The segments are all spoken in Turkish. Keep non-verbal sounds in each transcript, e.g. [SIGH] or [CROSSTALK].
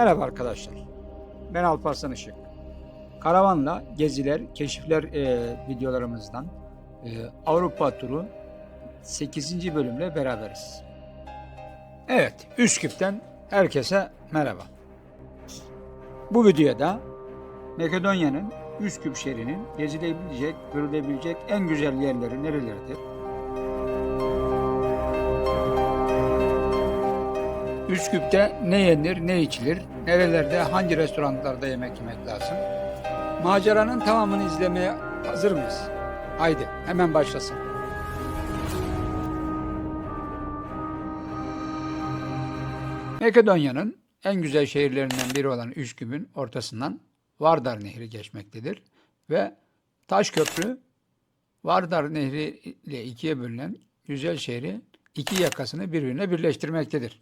Merhaba arkadaşlar. Ben Alparslan Işık. Karavanla geziler, keşifler e, videolarımızdan e, Avrupa turu 8. bölümle beraberiz. Evet, Üsküp'ten herkese merhaba. Bu videoda Makedonya'nın Üsküp şehrinin gezilebilecek, görülebilecek en güzel yerleri nereleridir? Üsküp'te ne yenir, ne içilir, nerelerde, hangi restoranlarda yemek yemek lazım? Maceranın tamamını izlemeye hazır mıyız? Haydi hemen başlasın. Makedonya'nın en güzel şehirlerinden biri olan Üsküp'ün ortasından Vardar Nehri geçmektedir ve Taş Köprü Vardar Nehri ile ikiye bölünen güzel şehri iki yakasını birbirine birleştirmektedir.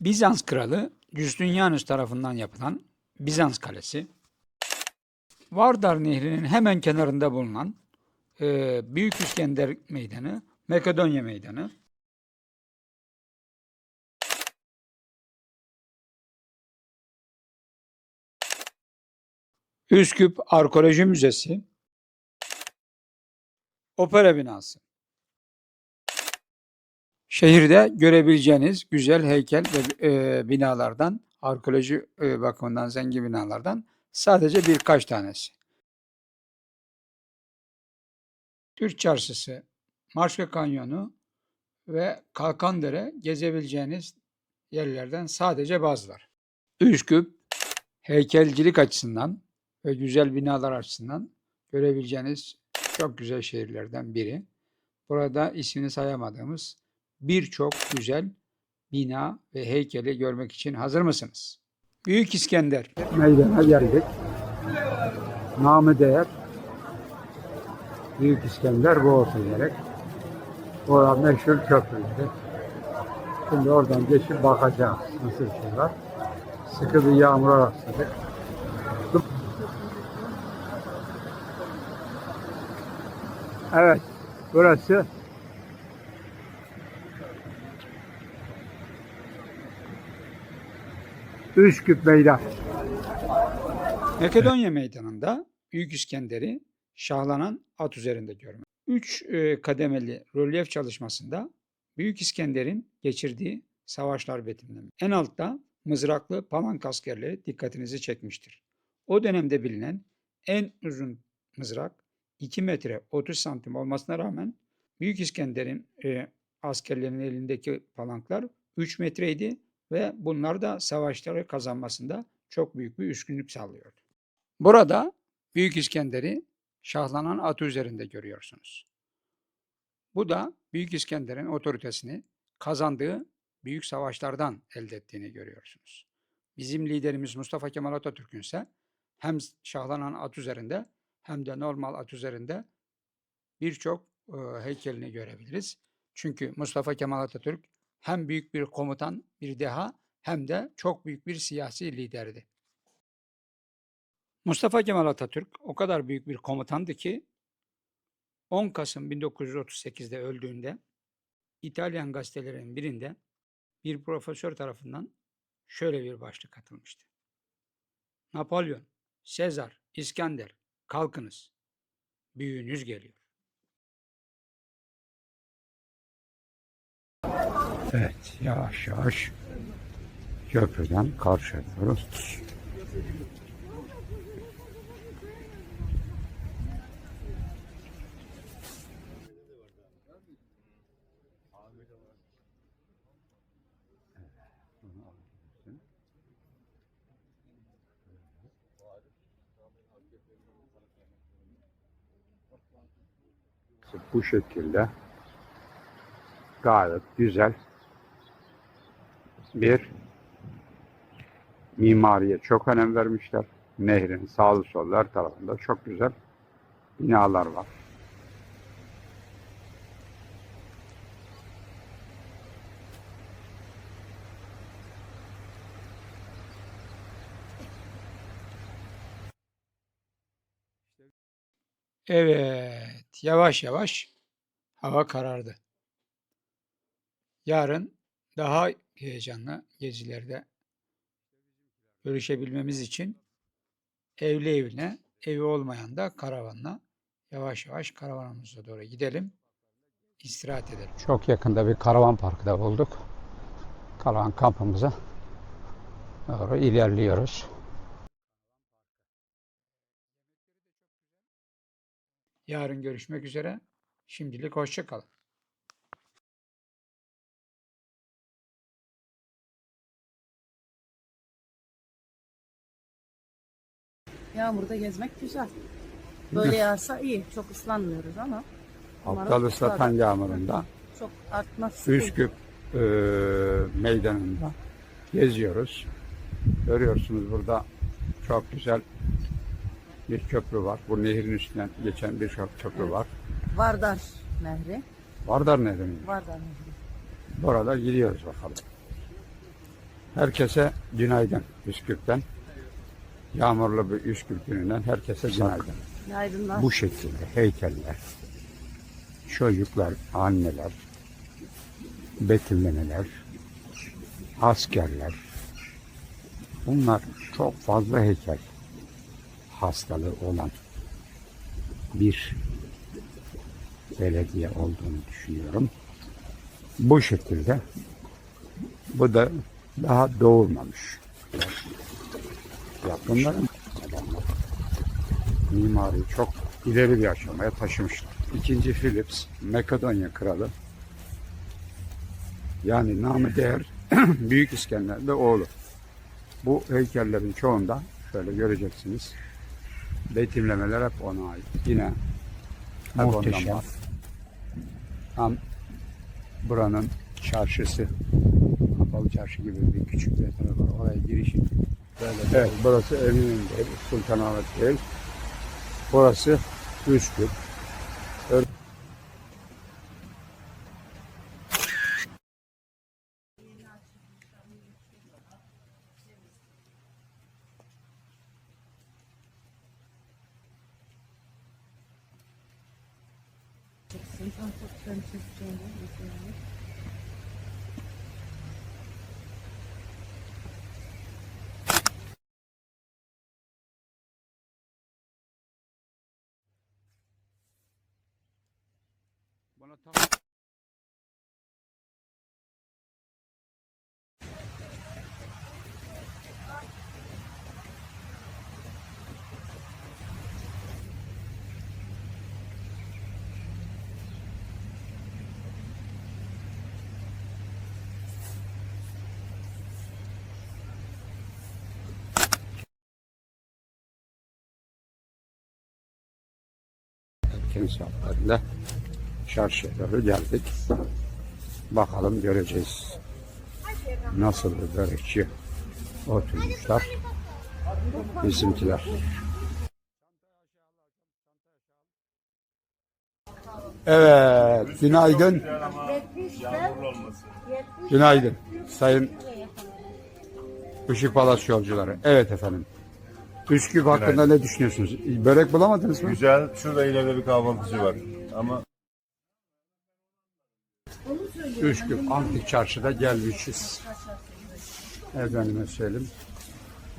Bizans kralı Justinianus tarafından yapılan Bizans Kalesi, Vardar Nehri'nin hemen kenarında bulunan e, Büyük İskender Meydanı, Makedonya Meydanı, Üsküp Arkeoloji Müzesi, Opera Binası. Şehirde görebileceğiniz güzel heykel ve e, binalardan, arkeoloji e, bakımından zengin binalardan sadece birkaç tanesi. Türk Çarşısı, Marşka Kanyonu ve Kalkandere gezebileceğiniz yerlerden sadece bazıları. Üsküp, heykelcilik açısından ve güzel binalar açısından görebileceğiniz çok güzel şehirlerden biri. Burada ismini sayamadığımız birçok güzel bina ve heykeli görmek için hazır mısınız? Büyük İskender. meydana geldik. Namı değer Büyük İskender bu olsun gerek. Orada meşhur köprüydü. Şimdi oradan geçip bakacağız nasıl bir şey var. Sıkı bir yağmura rastladık. Evet, burası Üsküp Meydan. Makedonya Meydanı'nda Büyük İskender'i şahlanan at üzerinde görmek. Üç e, kademeli rölyef çalışmasında Büyük İskender'in geçirdiği savaşlar betimlenmiş. En altta mızraklı palank askerleri dikkatinizi çekmiştir. O dönemde bilinen en uzun mızrak 2 metre 30 santim olmasına rağmen Büyük İskender'in e, askerlerinin elindeki palanklar 3 metreydi ve bunlar da savaşları kazanmasında çok büyük bir üstünlük sağlıyordu. Burada Büyük İskender'i şahlanan atı üzerinde görüyorsunuz. Bu da Büyük İskender'in otoritesini kazandığı büyük savaşlardan elde ettiğini görüyorsunuz. Bizim liderimiz Mustafa Kemal Atatürk'ün ise hem şahlanan at üzerinde hem de normal at üzerinde birçok heykelini görebiliriz. Çünkü Mustafa Kemal Atatürk hem büyük bir komutan, bir deha hem de çok büyük bir siyasi liderdi. Mustafa Kemal Atatürk o kadar büyük bir komutandı ki 10 Kasım 1938'de öldüğünde İtalyan gazetelerinin birinde bir profesör tarafından şöyle bir başlık atılmıştı. Napolyon, Sezar, İskender kalkınız. Büyüğünüz geliyor. Evet, yavaş yavaş köprüden karşıya doğru bu şekilde gayet güzel bir mimariye çok önem vermişler. Nehrin sağlı sollu her tarafında çok güzel binalar var. Evet, yavaş yavaş hava karardı. Yarın daha heyecanlı gezilerde görüşebilmemiz için evli evine, evi olmayan da karavanla yavaş yavaş karavanımıza doğru gidelim. istirahat edelim. Çok yakında bir karavan parkı da bulduk. Karavan kampımıza doğru ilerliyoruz. Yarın görüşmek üzere. Şimdilik hoşça Yağmurda gezmek güzel. Böyle yağsa iyi. Çok ıslanmıyoruz ama. Aptal ıslatan yağmurunda Çok artmaz. Üsküp e, meydanında geziyoruz. Görüyorsunuz burada çok güzel bir köprü var. Bu nehrin üstünden geçen bir köprü var. Vardar Nehri. Vardar Nehri. Vardar Nehri. Burada gidiyoruz bakalım. Herkese günaydın Üsküp'ten. Yağmurlu bir Üsküp gününden herkese günaydın. Günaydınlar. Bu şekilde heykeller, çocuklar, anneler, betimlemeler, askerler. Bunlar çok fazla heykel hastalığı olan bir belediye olduğunu düşünüyorum. Bu şekilde bu da daha doğurmamış. Yapımların adamlar mimariyi çok ileri bir aşamaya taşımışlar. İkinci Philips, Makedonya kralı. Yani namı değer [CLEARS THROAT] Büyük İskender de oğlu. Bu heykellerin çoğunda şöyle göreceksiniz. Betimlemeler hep ona ait. Yine hep ondan Muhteşem. var. Tam buranın çarşısı kapalı çarşı gibi bir küçük bir tarafı var. Oraya girişin böyle. Evet burası Eminönü değil, Sultanahmet değil. Burası Üsküp. erken saatlerinde çarşıya doğru geldik. Bakalım göreceğiz. Nasıl bir börekçi oturmuşlar. Bizimkiler. Evet, günaydın. Günaydın sayın Işık Palas yolcuları. Evet efendim. Üsküp hakkında ne düşünüyorsunuz? Börek bulamadınız mı? Güzel. Şurada ileride bir kahvaltıcı var. Ama Üsküp Antik Çarşı'da gelmişiz. Efendime söyleyeyim.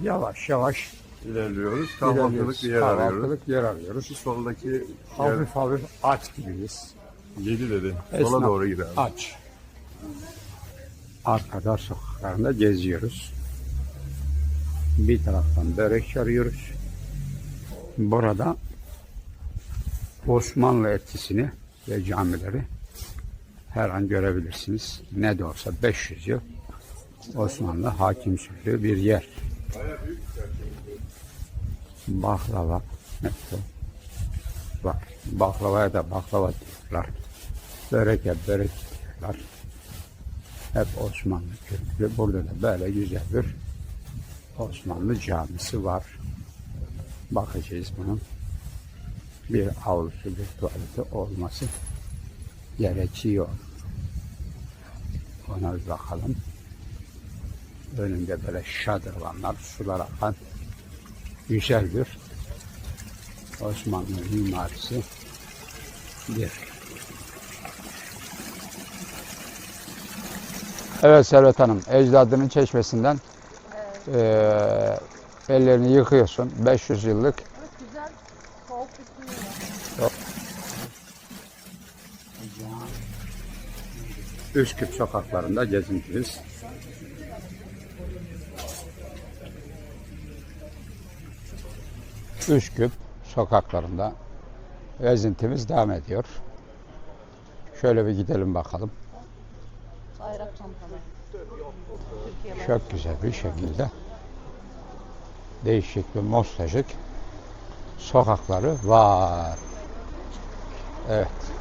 Yavaş yavaş ilerliyoruz. Kahvaltılık bir yer arıyoruz. Kahvaltılık yer arıyoruz. Şu soldaki yer Hafif hafif aç gibiyiz. 7 dedi. Sola Esnaf doğru gidelim. Aç. Arkada sokaklarında geziyoruz. Bir taraftan börek arıyoruz. Burada Osmanlı etkisini ve camileri her an görebilirsiniz. Ne de olsa 500 yıl Osmanlı hakim sürdüğü bir yer. Baklava. Bak baklavaya da baklava diyorlar. Böreke börek diyorlar. Hep Osmanlı kültürü. Burada da böyle güzel bir Osmanlı camisi var. Bakacağız bunun. Bir avlusu, bir tuvaleti olması gerekiyor. Ona bir bakalım. Önünde böyle şadırvanlar, sular akan güzel bir Osmanlı mimarisi bir Evet Servet Hanım, ecdadının çeşmesinden eee, ellerini yıkıyorsun. 500 yıllık Güzel soğuk bir suyu var. Üsküp sokaklarında gezintimiz. Üsküp sokaklarında gezintimiz devam ediyor. Şöyle bir gidelim bakalım. Çok güzel bir şekilde değişik bir nostaljik sokakları var. Evet.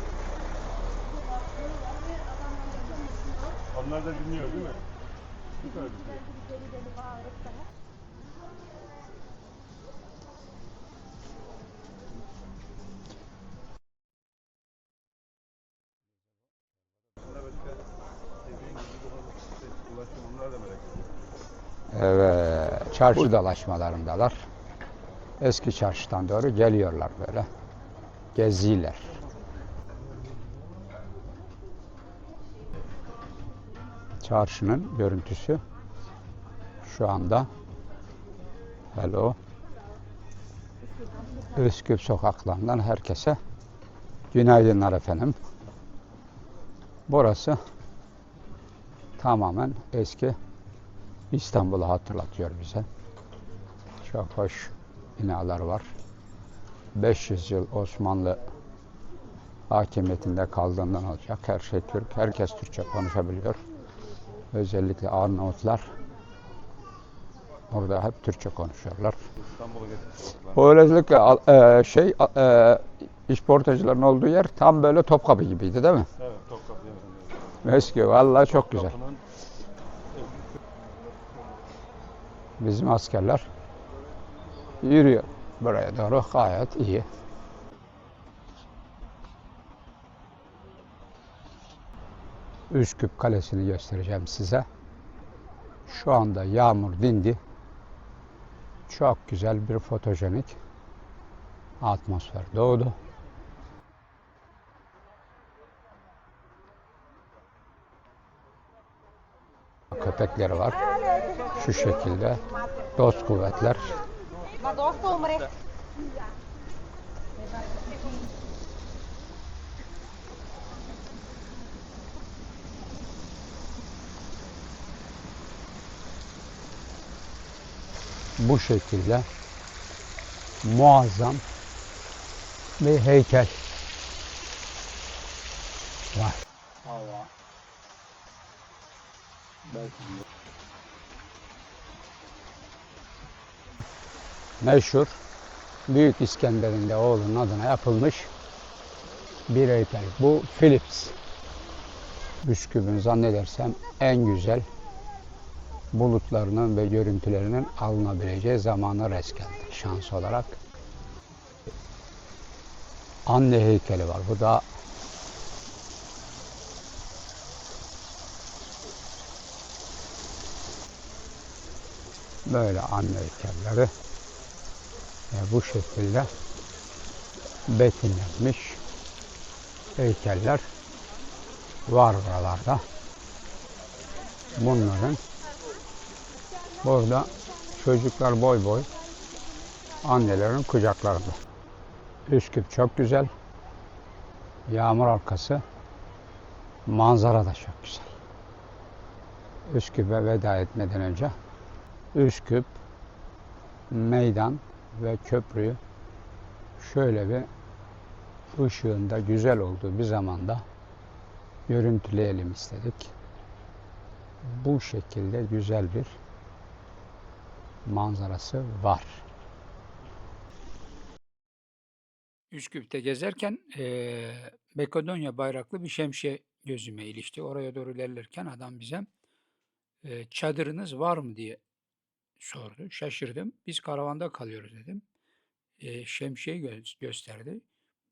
Onlar da dinliyor değil mi? Ediyor. Evet, çarşı dolaşmalarındalar. Eski çarşıdan doğru geliyorlar böyle. Geziyorlar. Çarşının görüntüsü şu anda Hello. Üsküp sokaklarından herkese günaydınlar efendim. Burası tamamen eski İstanbul'u hatırlatıyor bize. Çok hoş binalar var. 500 yıl Osmanlı hakimiyetinde kaldığından olacak. Her şey Türk. Herkes Türkçe konuşabiliyor. Özellikle Arnavutlar orada hep Türkçe konuşuyorlar. Al- e, şey e, işportacıların olduğu yer tam böyle Topkapı gibiydi değil mi? Evet, Topkapı yanında. Eski vallahi çok güzel. Bizim askerler yürüyor buraya doğru gayet iyi. Üsküp Kalesi'ni göstereceğim size. Şu anda yağmur dindi. Çok güzel bir fotojenik atmosfer doğdu. Köpekleri var. Şu şekilde dost kuvvetler bu şekilde muazzam bir heykel var. Meşhur Büyük İskender'in de oğlunun adına yapılmış bir heykel. Bu Philips. Üsküp'ün zannedersem en güzel bulutlarının ve görüntülerinin alınabileceği zamana res geldik şans olarak. Anne heykeli var. Bu da böyle anne heykelleri ve bu şekilde betimlenmiş heykeller var buralarda. Bunların Burada çocuklar boy boy annelerin kucaklarında. Üsküp çok güzel. Yağmur arkası. Manzara da çok güzel. Üsküp'e veda etmeden önce Üsküp meydan ve köprüyü şöyle bir ışığında güzel olduğu bir zamanda görüntüleyelim istedik. Bu şekilde güzel bir manzarası var. Üsküp'te gezerken eee Makedonya bayraklı bir şemsiye gözüme ilişti. Oraya doğru ilerlerken adam bize eee, çadırınız var mı diye sordu. Şaşırdım. Biz karavanda kalıyoruz dedim. Eee şemsiye gö- gösterdi.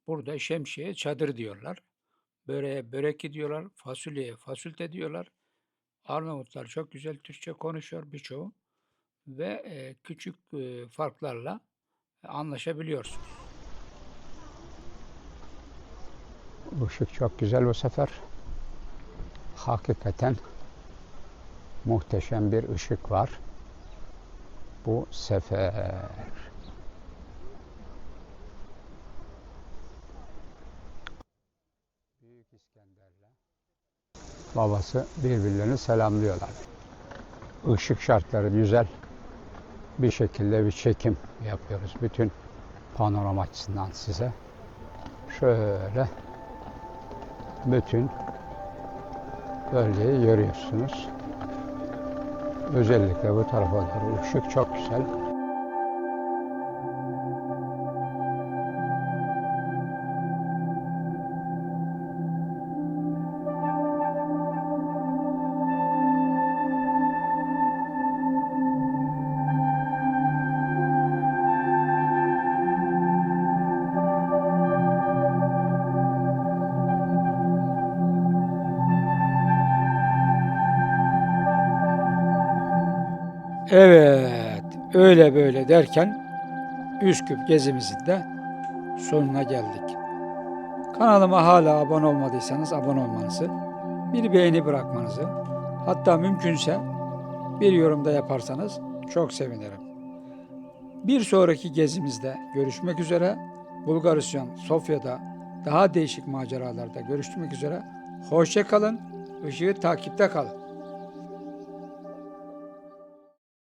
Burada şemsiye çadır diyorlar. Böreğe börek diyorlar. Fasulyeye fasulye diyorlar. Arnavutlar çok güzel Türkçe konuşuyor birçoğu. Ve küçük farklarla anlaşabiliyorsunuz. Işık çok güzel bu sefer. Hakikaten muhteşem bir ışık var. Bu sefer. Büyük İskender'le babası birbirlerini selamlıyorlar. Işık şartları güzel. Bir şekilde bir çekim yapıyoruz. Bütün panorama açısından size. Şöyle bütün bölgeyi görüyorsunuz. Özellikle bu tarafa doğru ışık çok güzel. Evet, öyle böyle derken Üsküp gezimizin de sonuna geldik. Kanalıma hala abone olmadıysanız abone olmanızı, bir beğeni bırakmanızı, hatta mümkünse bir yorumda yaparsanız çok sevinirim. Bir sonraki gezimizde görüşmek üzere. Bulgaristan, Sofya'da daha değişik maceralarda görüşmek üzere. Hoşça kalın, ışığı takipte kalın.